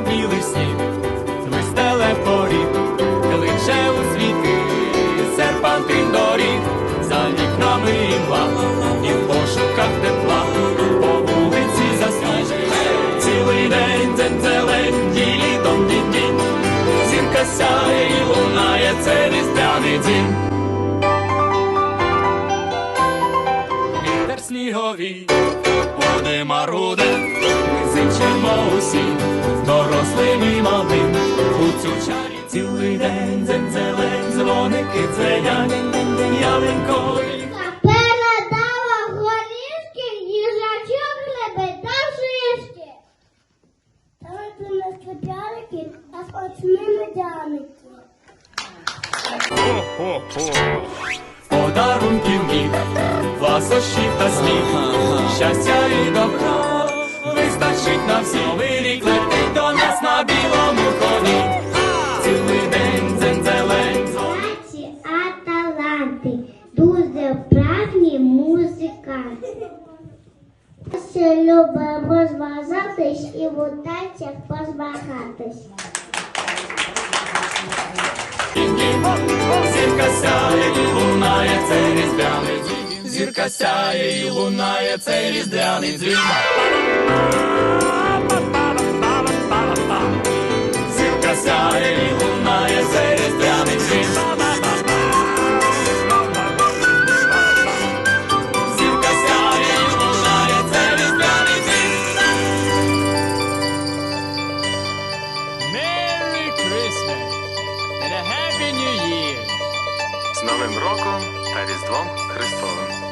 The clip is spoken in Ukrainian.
білий сніг, вистеле поріг, кличе у світи, серпантин доріг, за вікнами імла, і в пошуках тепла, по вулиці засвіжує, цілий день дзензелень, ділі дом дінь зірка сяє і лунає, це різдвяний дім. Вітер сніговий, води маруде, ми зичимо усі, цілий день дзензелень, дзвоники дзвенять, горішки, їжачок лебедав шишки. А дяники. Подарунків міг, ласощів та сміх, щастя і добра, вистачить на всі. Любимо зважатись і в танцях позбагатись. Зірка сяє і лунає, цей різдвяний дзвін. Зірка сяє і лунає, цей різдвяний дзвін. Christmas and a Happy New Year! З Новим роком та Різдвом Христовим.